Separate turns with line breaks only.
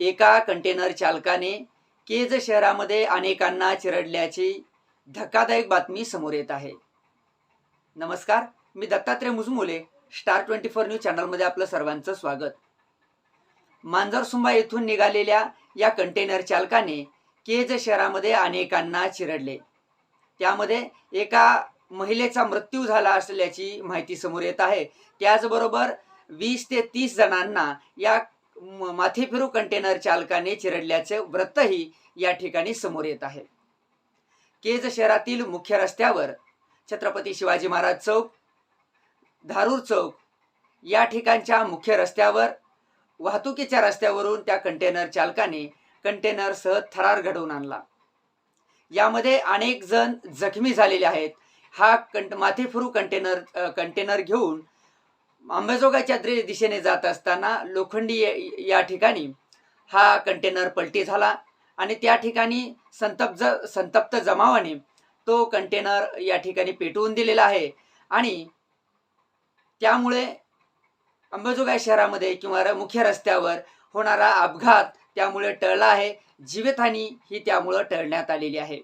एका कंटेनर चालकाने केज शहरामध्ये अनेकांना चिरडल्याची धक्कादायक बातमी समोर येत आहे. नमस्कार मी Dattatray Mujmole star twenty four news चॅनलमध्ये आपलं सर्वांचं स्वागत. मांजरसुंबा येथून निघालेल्या या कंटेनर चालकाने केज शहरामध्ये अनेकांना चिरडले. त्यामध्ये एका महिलेचा मृत्यू झाला असल्याची माहिती समोर येत आहे. त्याचबरोबर वीस ते तीस जणांना या माथेफिरू कंटेनर चालकाने चिरडल्याचे वृत्तही या ठिकाणी समोर येत आहे. केज शहरातील मुख्य रस्त्यावर छत्रपती शिवाजी महाराज चौक धारूर चौक या ठिकाणच्या मुख्य रस्त्यावर वाहतुकीच्या रस्त्यावरून त्या कंटेनर चालकाने कंटेनरसह थरार घडवून आणला. यामध्ये अनेक जण जखमी झालेले आहेत. हा कंट माथेफिरू कंटेनर कंटेनर घेऊन अंबाजोगाईच्या दिशेने जात असताना लोखंडी या- ठिकाणी हा कंटेनर पलटी झाला आणि त्या ठिकाणी संतप्त संतप्त जमावाने तो कंटेनर या ठिकाणी पेटवून दिलेला आहे. आणि त्यामुळे अंबाजोगाई शहरामध्ये किंवा र- मुख्य रस्त्यावर होणारा अपघात त्यामुळे टळला आहे. जीवितहानी ही त्यामुळं टळण्यात आलेली आहे.